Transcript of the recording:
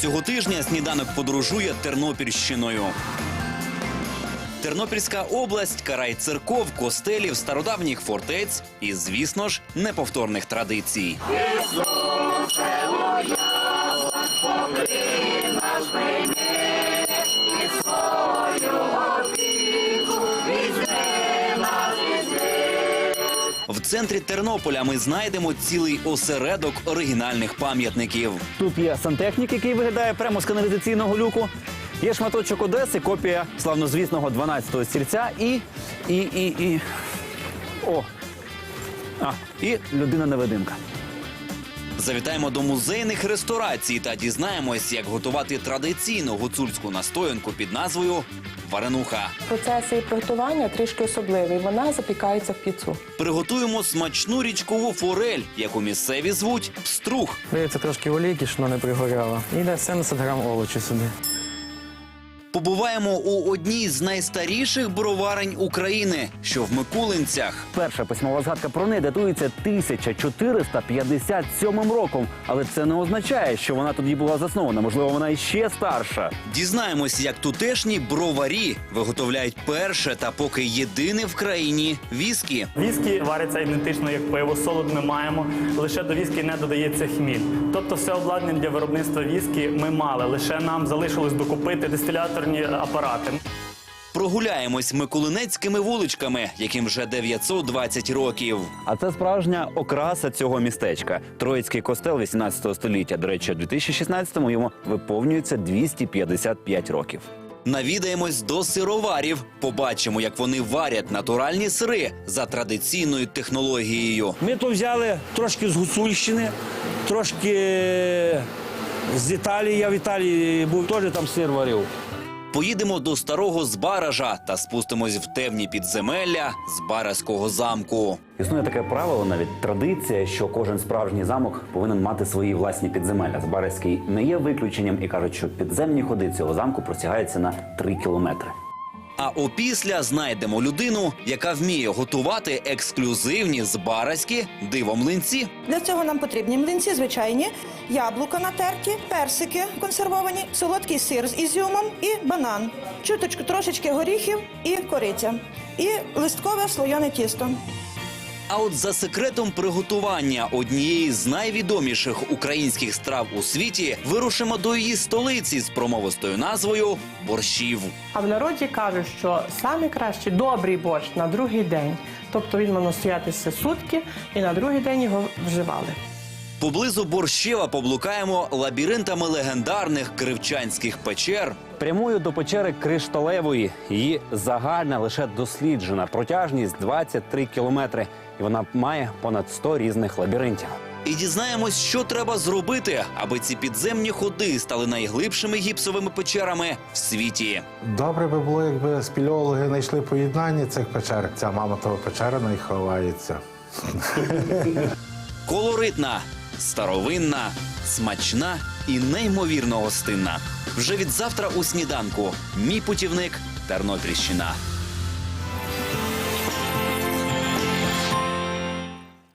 Цього тижня сніданок подорожує Тернопільщиною. Тернопільська область карай церков, костелів, стародавніх фортець і, звісно ж, неповторних традицій. В центрі Тернополя ми знайдемо цілий осередок оригінальних пам'ятників. Тут є сантехнік, який виглядає прямо з каналізаційного люку. Є шматочок Одеси, копія славнозвісного 12-го стільця і. і, і, і. О! А, і людина-невидимка. Завітаємо до музейних ресторацій та дізнаємось, як готувати традиційну гуцульську настоянку під назвою Варенуха. Процес її приготування трішки особливий. Вона запікається в піцу. Приготуємо смачну річкову форель, яку місцеві звуть пструх. Дається трошки олійки, щоб вона не пригоряла. І йде 70 грам овочі сюди. Побуваємо у одній з найстаріших броварень України, що в Микулинцях. Перша письмова згадка про неї датується 1457 роком. Але це не означає, що вона тоді була заснована. Можливо, вона іще старша. Дізнаємось, як тутешні броварі виготовляють перше та поки єдине в країні віскі. Віскі вариться ідентично як пиво, солод ми маємо, лише до віскі не додається хміль. Тобто все обладнання для виробництва віскі ми мали, лише нам залишилось докупити дистиляторні апарати. Прогуляємось миколинецькими вуличками, яким вже 920 років. А це справжня окраса цього містечка. Троїцький костел 18 століття. До речі, у 2016-му йому виповнюється 255 років. Навідаємось до сироварів. Побачимо, як вони варять натуральні сири за традиційною технологією. Ми то взяли трошки з Гуцульщини, трошки з Італії. Я в Італії був, теж там сир варив. Поїдемо до старого Збаража та спустимось в темні підземелля Збаразького замку. Існує таке правило, навіть традиція, що кожен справжній замок повинен мати свої власні підземелля. Збаразький не є виключенням і кажуть, що підземні ходи цього замку простягаються на 3 кілометри. А опісля знайдемо людину, яка вміє готувати ексклюзивні збаразькі дивомлинці. Для цього нам потрібні млинці звичайні, яблука на терті, персики консервовані, солодкий сир з ізюмом і банан, чуточку трошечки горіхів і кориця, і листкове слоєне тісто. А от за секретом приготування однієї з найвідоміших українських страв у світі вирушимо до її столиці з промовистою назвою борщів. А в народі кажуть, що саме краще добрий борщ на другий день. Тобто він має стоятися сутки, і на другий день його вживали. Поблизу Борщева поблукаємо лабіринтами легендарних кривчанських печер. Прямую до печери Кришталевої. Її загальна лише досліджена протяжність 23 кілометри, і вона має понад 100 різних лабіринтів. І дізнаємось, що треба зробити, аби ці підземні ходи стали найглибшими гіпсовими печерами в світі. Добре би було, якби спільологи знайшли поєднання цих печер. Ця мамотова печера в них ховається. Колоритна, старовинна, смачна і неймовірно гостинна. Вже від завтра у сніданку. Мій путівник Тернопільщина.